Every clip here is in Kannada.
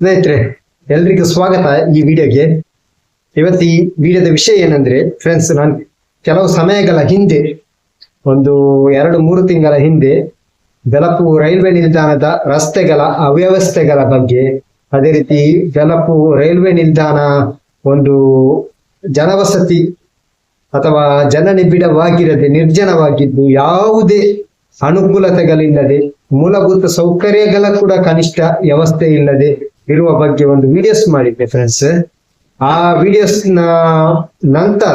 ಸ್ನೇಹಿತರೆ, ಎಲ್ರಿಗೂ ಸ್ವಾಗತ ಈ ವಿಡಿಯೋಗೆ. ಇವತ್ತು ಈ ವಿಡಿಯೋದ ವಿಷಯ ಏನಂದ್ರೆ ಫ್ರೆಂಡ್ಸ್ ನಾನು ಕೆಲವು ಸಮಯಗಳ ಹಿಂದೆ, ಒಂದು ಎರಡು ಮೂರು ತಿಂಗಳ ಹಿಂದೆ, ಬೆಲಪು ರೈಲ್ವೆ ನಿಲ್ದಾಣದ ರಸ್ತೆಗಳ ಅವ್ಯವಸ್ಥೆಗಳ ಬಗ್ಗೆ, ಅದೇ ರೀತಿ ಬೆಲಪು ರೈಲ್ವೆ ನಿಲ್ದಾಣ ಒಂದು ಜನವಸತಿ ಅಥವಾ ಜನನಿಬಿಡವಾಗಿರದೆ ನಿರ್ಜನವಾಗಿದ್ದು, ಯಾವುದೇ ಅನುಕೂಲತೆಗಳಿಲ್ಲದೆ ಮೂಲಭೂತ ಸೌಕರ್ಯಗಳ ಕೂಡ ಕನಿಷ್ಠ ವ್ಯವಸ್ಥೆ ಇಲ್ಲದೆ ಇರುವ ಬಗ್ಗೆ ಒಂದು ವಿಡಿಯೋಸ್ ಮಾಡಿದ್ದೆ ಫ್ರೆಂಡ್ಸ್ ಆ ವಿಡಿಯೋಸ್ ನಂತರ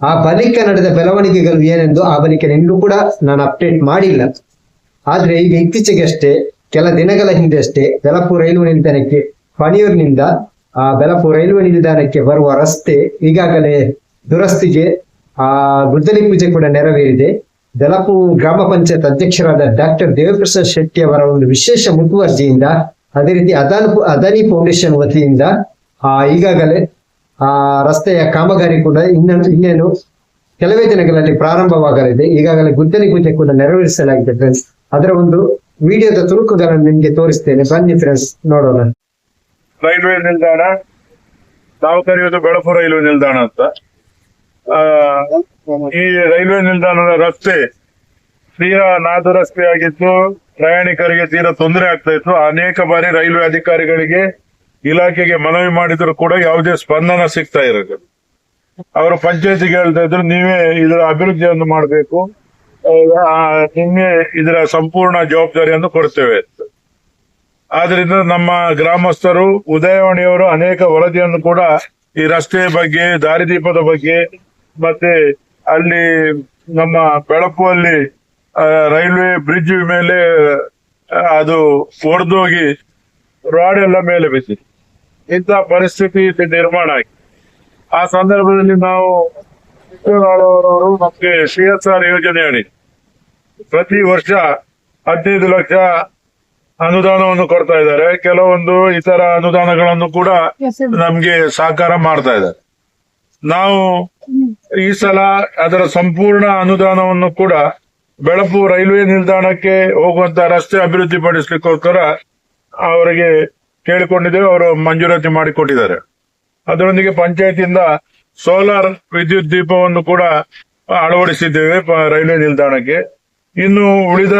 ಆ ಬಳಿಕ ನಡೆದ ಬೆಳವಣಿಗೆಗಳು ಏನೆಂದು ಆ ಬಳಿಕ ಇನ್ನೂ ಕೂಡ ನಾನು ಅಪ್ಡೇಟ್ ಮಾಡಿಲ್ಲ. ಆದ್ರೆ ಈಗ ಇತ್ತೀಚೆಗಷ್ಟೇ, ಕೆಲ ದಿನಗಳ ಹಿಂದೆ ಅಷ್ಟೇ ಬೆಲಪು ರೈಲ್ವೆ ನಿಲ್ದಾಣಕ್ಕೆ, ಪಣಿಯೂರಿನಿಂದ ಆ ಬೆಲಪು ರೈಲ್ವೆ ನಿಲ್ದಾಣಕ್ಕೆ ಬರುವ ರಸ್ತೆ ಈಗಾಗಲೇ ದುರಸ್ತಿಗೆ, ಆ ಗುದ್ದಲಿ ಪೂಜೆ ಕೂಡ ನೆರವೇರಿದೆ. ಬೆಲಪು ಗ್ರಾಮ ಪಂಚಾಯತ್ ಅಧ್ಯಕ್ಷರಾದ ಡಾಕ್ಟರ್ ದೇವಪ್ರಸಾದ್ ಶೆಟ್ಟಿ ಅವರ ಒಂದು ವಿಶೇಷ ಮುತುವರ್ಜಿಯಿಂದ ಅದೇ ರೀತಿ ಅದಾನ್ ಅದಾನಿ ಫೌಂಡೇಶನ್ ವತಿಯಿಂದ, ಆ, ಈಗಾಗಲೇ, ಆ, ರಸ್ತೆಯ ಕಾಮಗಾರಿ ಕೂಡ ಇನ್ನೊಂದು, ಇನ್ನೇನು ಕೆಲವೇ ದಿನಗಳಲ್ಲಿ ಪ್ರಾರಂಭವಾಗಲಿದೆ. ಈಗಾಗಲೇ ಗುದ್ದಲಿ ಪೂಜೆ ಕೂಡ ನೆರವೇರಿಸಲಾಗಿದೆ ಫ್ರೆಂಡ್ಸ್ ಅದರ ಒಂದು ವಿಡಿಯೋದ ತುಣುಕುಗಳನ್ನು ನಿಮಗೆ ತೋರಿಸ್ತೇನೆ. ಬನ್ನಿ ಫ್ರೆಂಡ್ಸ್ ನೋಡೋಣ. ರೈಲ್ವೆ ನಿಲ್ದಾಣ, ನಾವು ಕರೆಯೋದು ಬೆಳಪು ರೈಲ್ವೆ ನಿಲ್ದಾಣ ಅಂತ. ಈ ರೈಲ್ವೆ ನಿಲ್ದಾಣದ ರಸ್ತೆ ತೀರಾ ನಾದು ರಸ್ತೆ ಆಗಿದ್ದು ಪ್ರಯಾಣಿಕರಿಗೆ ತೀರಾ ತೊಂದರೆ ಆಗ್ತಾ ಇತ್ತು. ಅನೇಕ ಬಾರಿ ರೈಲ್ವೆ ಅಧಿಕಾರಿಗಳಿಗೆ ಇಲಾಖೆಗೆ ಮನವಿ ಮಾಡಿದ್ರು ಕೂಡ ಯಾವುದೇ ಸ್ಪಂದನ ಸಿಗ್ತಾ ಇರೋದು ಅವರು ಪಂಚಾಯತಿಗೆ ಹೇಳ್ತಾ ಇದ್ರು ನೀವೇ ಇದರ ಅಭಿವೃದ್ಧಿಯನ್ನು ಮಾಡಬೇಕು. ನಿಮಗೆ ಇದರ ಸಂಪೂರ್ಣ ಜವಾಬ್ದಾರಿಯನ್ನು ಕೊಡ್ತೇವೆ. ಆದ್ರಿಂದ ನಮ್ಮ ಗ್ರಾಮಸ್ಥರು ಉದಯವಾಣಿಯವರು ಅನೇಕ ವರದಿಯನ್ನು ಕೂಡ ಈ ರಸ್ತೆಯ ಬಗ್ಗೆ ದಾರಿದೀಪದ ಬಗ್ಗೆ ಮತ್ತೆ ಅಲ್ಲಿ ನಮ್ಮ ಬೆಳಪುವಲ್ಲಿ ಆ, ರೈಲ್ವೆ ಬ್ರಿಡ್ಜ್ ಮೇಲೆ ಅದು ಒಡೆದೋಗಿ ರಾಡ್ ಎಲ್ಲ ಮೇಲೆ ಬಿದ್ದಿದೆ. ಇಂಥ ಪರಿಸ್ಥಿತಿ ನಿರ್ಮಾಣ ಆಗಿ ಆ ಸಂದರ್ಭದಲ್ಲಿ ನಾವು ಅವರು ನಮಗೆ ಸಿ ಎಸ್ ಆರ್ ಯೋಜನೆ ಅಡಿ ಪ್ರತಿ ವರ್ಷ ಹದಿನೈದು ಲಕ್ಷ ಅನುದಾನವನ್ನು ಕೊಡ್ತಾ ಇದ್ದಾರೆ. ಕೆಲವೊಂದು ಇತರ ಅನುದಾನಗಳನ್ನು ಕೂಡ ನಮ್ಗೆ ಸಹಕಾರ ಮಾಡ್ತಾ ಇದ್ದಾರೆ. ನಾವು ಈ ಸಲ ಅದರ ಸಂಪೂರ್ಣ ಅನುದಾನವನ್ನು ಕೂಡ ಬೆಳಪು ರೈಲ್ವೆ ನಿಲ್ದಾಣಕ್ಕೆ ಹೋಗುವಂತ ರಸ್ತೆ ಅಭಿವೃದ್ಧಿ ಪಡಿಸ್ಲಿಕ್ಕೋಸ್ಕರ ಅವರಿಗೆ ಕೇಳಿಕೊಂಡಿದ್ದೇವೆ. ಅವರು ಮಂಜೂರಾತಿ ಮಾಡಿಕೊಟ್ಟಿದ್ದಾರೆ. ಅದರೊಂದಿಗೆ ಪಂಚಾಯತಿಯಿಂದ ಸೋಲಾರ್ ವಿದ್ಯುತ್ ದೀಪವನ್ನು ಕೂಡ ಅಳವಡಿಸಿದ್ದೇವೆ ರೈಲ್ವೆ ನಿಲ್ದಾಣಕ್ಕೆ. ಇನ್ನು ಉಳಿದ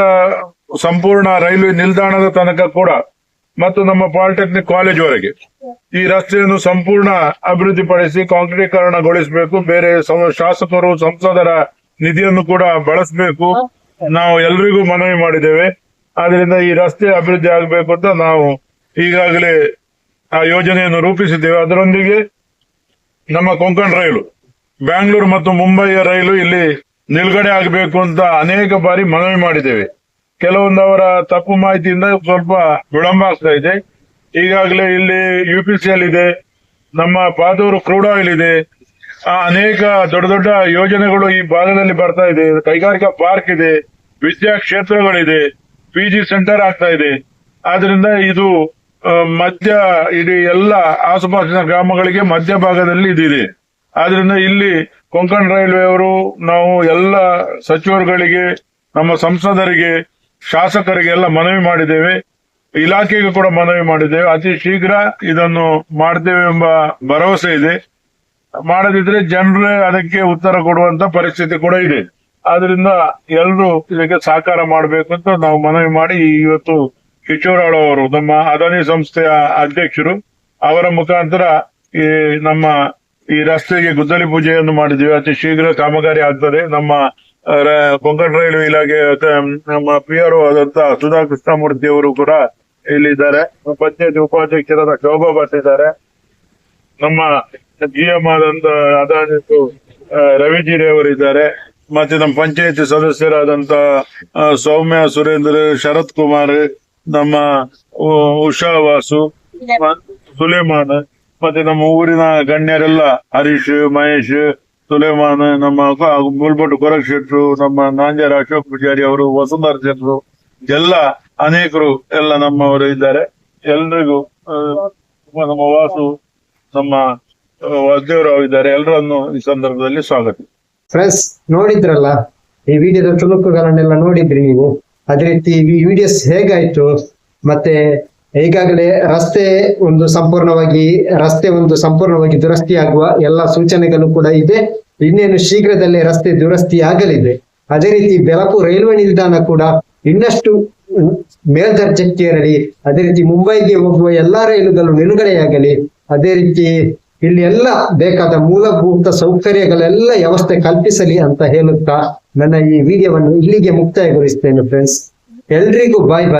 ಸಂಪೂರ್ಣ ರೈಲ್ವೆ ನಿಲ್ದಾಣದ ತನಕ ಕೂಡ ಮತ್ತು ನಮ್ಮ ಪಾಲಿಟೆಕ್ನಿಕ್ ಕಾಲೇಜ್ ವರೆಗೆ ಈ ರಸ್ತೆಯನ್ನು ಸಂಪೂರ್ಣ ಅಭಿವೃದ್ಧಿಪಡಿಸಿ ಕಾಂಕ್ರೀಕರಣಗೊಳಿಸಬೇಕು. ಬೇರೆ ಶಾಸಕರು, ಸಂಸದರ ನಿಧಿಯನ್ನು ಕೂಡ ಬಳಸಬೇಕು. ನಾವು ಎಲ್ರಿಗೂ ಮನವಿ ಮಾಡಿದ್ದೇವೆ. ಆದ್ರಿಂದ ಈ ರಸ್ತೆ ಅಭಿವೃದ್ಧಿ ಆಗಬೇಕು ಅಂತ ನಾವು ಈಗಾಗಲೇ ಆ ಯೋಜನೆಯನ್ನು ರೂಪಿಸಿದ್ದೇವೆ. ಅದರೊಂದಿಗೆ ನಮ್ಮ ಕೊಂಕಣ್ ರೈಲು ಬ್ಯಾಂಗ್ಳೂರು ಮತ್ತು ಮುಂಬೈಯ ರೈಲು ಇಲ್ಲಿ ನಿಲ್ಗಡೆ ಆಗಬೇಕು ಅಂತ ಅನೇಕ ಬಾರಿ ಮನವಿ ಮಾಡಿದ್ದೇವೆ. ಕೆಲವೊಂದವರ ಅವರ ತಪ್ಪು ಮಾಹಿತಿಯಿಂದ ಸ್ವಲ್ಪ ವಿಳಂಬ ಆಗ್ತಾ ಇದೆ. ಈಗಾಗಲೇ ಇಲ್ಲಿ ಯು ಪಿ ಸಿ ಎಲ್ ಇದೆ ನಮ್ಮ ಪಾದೂರು ಕ್ರೂಡ್ ಆಯಿಲ್ ಇದೆ. ಅನೇಕ ದೊಡ್ಡ ದೊಡ್ಡ ಯೋಜನೆಗಳು ಈ ಭಾಗದಲ್ಲಿ ಬರ್ತಾ ಇದೆ. ಕೈಗಾರಿಕಾ ಪಾರ್ಕ್ ಇದೆ, ವಿದ್ಯಾ ಕ್ಷೇತ್ರಗಳಿದೆ, ಪಿ ಜಿ ಸೆಂಟರ್ ಆಗ್ತಾ ಇದೆ. ಆದ್ರಿಂದ ಇದು ಮಧ್ಯ, ಇಡೀ ಎಲ್ಲ ಆಸುಪಾಸಿನ ಗ್ರಾಮಗಳಿಗೆ ಮಧ್ಯ ಭಾಗದಲ್ಲಿ ಇದಿದೆ. ಆದ್ರಿಂದ ಇಲ್ಲಿ ಕೊಂಕಣ್ ರೈಲ್ವೆ ಅವರು ನಾವು ಎಲ್ಲ ಸಚಿವರುಗಳಿಗೆ, ನಮ್ಮ ಸಂಸದರಿಗೆ, ಶಾಸಕರಿಗೆ ಎಲ್ಲ ಮನವಿ ಮಾಡಿದ್ದೇವೆ. ಇಲಾಖೆಗೆ ಕೂಡ ಮನವಿ ಮಾಡಿದ್ದೇವೆ. ಅತಿ ಶೀಘ್ರ ಇದನ್ನು ಮಾಡ್ತೇವೆ ಎಂಬ ಭರವಸೆ ಇದೆ. ಮಾಡದಿದ್ರೆ ಜನರೇ ಅದಕ್ಕೆ ಉತ್ತರ ಕೊಡುವಂತ ಪರಿಸ್ಥಿತಿ ಕೂಡ ಇದೆ. ಆದ್ರಿಂದ ಎಲ್ಲರೂ ಇದಕ್ಕೆ ಸಹಕಾರ ಮಾಡಬೇಕು ಅಂತ ನಾವು ಮನವಿ ಮಾಡಿ ಇವತ್ತು ಕಿಶೋರಾಳು ಅವರು, ನಮ್ಮ ಅದಾನಿ ಸಂಸ್ಥೆಯ ಅಧ್ಯಕ್ಷರು, ಅವರ ಮುಖಾಂತರ ಈ ನಮ್ಮ ಈ ರಸ್ತೆಗೆ ಗುದ್ದಲಿ ಪೂಜೆಯನ್ನು ಮಾಡಿದ್ದೀವಿ. ಅತಿ ಶೀಘ್ರ ಕಾಮಗಾರಿ ಆಗ್ತದೆ. ನಮ್ಮ ಕೊಂಕಣ ರೈಲ್ವೆ ಇಲಾಖೆ ನಮ್ಮ ಪಿ ಆರ್ ಆದಂತ ಸುಧಾ ಕೃಷ್ಣಮೂರ್ತಿ ಅವರು ಕೂಡ ಇಲ್ಲಿದ್ದಾರೆ. ಪಂಚಾಯತ್ ಉಪಾಧ್ಯಕ್ಷರಾದ ಶೋಭಾ ಭಟ್ ಇದ್ದಾರೆ ನಮ್ಮ ಜಿ ಎಂ ಆದಂತ ಅದಾದಿತ್ತು ರವಿಜಿರಿ ಅವರಿದ್ದಾರೆ. ಮತ್ತೆ ನಮ್ಮ ಪಂಚಾಯತಿ ಸದಸ್ಯರಾದಂತ ಸೌಮ್ಯ ಸುರೇಂದ್ರ, ಶರತ್ ಕುಮಾರ್, ನಮ್ಮ ಉಷಾ ವಾಸು, ಸುಲೇಮಾನ್, ಮತ್ತೆ ನಮ್ಮ ಊರಿನ ಗಣ್ಯರೆಲ್ಲ, ಹರೀಶ್, ಮಹೇಶ್, ಸುಲೇಮಾನ್, ನಮ್ಮ ಮುಲ್ಬಟ್ಟು ಕೊರಕ್ ಶೆಟ್ರು ನಮ್ಮ ನಾಂಜರ ಅಶೋಕ್ ಪೂಜಾರಿ ಅವರು ವಸುಂಧರ್ ಶೆಟ್ರು ಎಲ್ಲ ಅನೇಕರು ಎಲ್ಲ ನಮ್ಮವರು ಇದ್ದಾರೆ. ಎಲ್ರಿಗೂ ನಮ್ಮ ವಾಸು, ನಮ್ಮ ವಾಸುದೇವರಾವ್ ಇದ್ದಾರೆ. ಎಲ್ಲರನ್ನು ಈ ಸಂದರ್ಭದಲ್ಲಿ ಸ್ವಾಗತ. ಫ್ರೆಂಡ್ಸ್ ನೋಡಿದ್ರಲ್ಲ, ಈ ವಿಡಿಯೋದ ತುಣುಕುಗಳನ್ನೆಲ್ಲ ನೋಡಿದ್ರಿ ನೀವು? ಅದೇ ರೀತಿ ಈ ವಿಡಿಯೋಸ್ ಹೇಗಾಯ್ತು? ಮತ್ತೆ ಈಗಾಗಲೇ ರಸ್ತೆ ಒಂದು ಸಂಪೂರ್ಣವಾಗಿ, ರಸ್ತೆ ಒಂದು ಸಂಪೂರ್ಣವಾಗಿ ದುರಸ್ತಿಯಾಗುವ ಎಲ್ಲ ಸೂಚನೆಗಳು ಕೂಡ ಇದೆ. ಇನ್ನೇನು ಶೀಘ್ರದಲ್ಲೇ ರಸ್ತೆ ದುರಸ್ತಿ ಆಗಲಿದೆ ಅದೇ ರೀತಿ ಬೆಳಕು ರೈಲ್ವೆ ನಿಲ್ದಾಣ ಕೂಡ ಇನ್ನಷ್ಟು ಮೇಲ್ದರ್ಜೆಕ್ಕೇರಲಿ. ಅದೇ ರೀತಿ ಮುಂಬೈಗೆ ಹೋಗುವ ಎಲ್ಲಾ ರೈಲುಗಳು ನಿಲುಗಡೆಯಾಗಲಿ. ಅದೇ ರೀತಿ ಇಲ್ಲಿ ಎಲ್ಲ ಬೇಕಾದ ಮೂಲಭೂತ ಸೌಕರ್ಯಗಳೆಲ್ಲ ವ್ಯವಸ್ಥೆ ಕಲ್ಪಿಸಲಿ ಅಂತ ಹೇಳುತ್ತಾ ನನ್ನ ಈ ವಿಡಿಯೋವನ್ನು ಇಲ್ಲಿಗೆ ಮುಕ್ತಾಯಗೊಳಿಸ್ತೇನೆ ಫ್ರೆಂಡ್ಸ್ ಎಲ್ರಿಗೂ ಬಾಯ್ ಬಾಯ್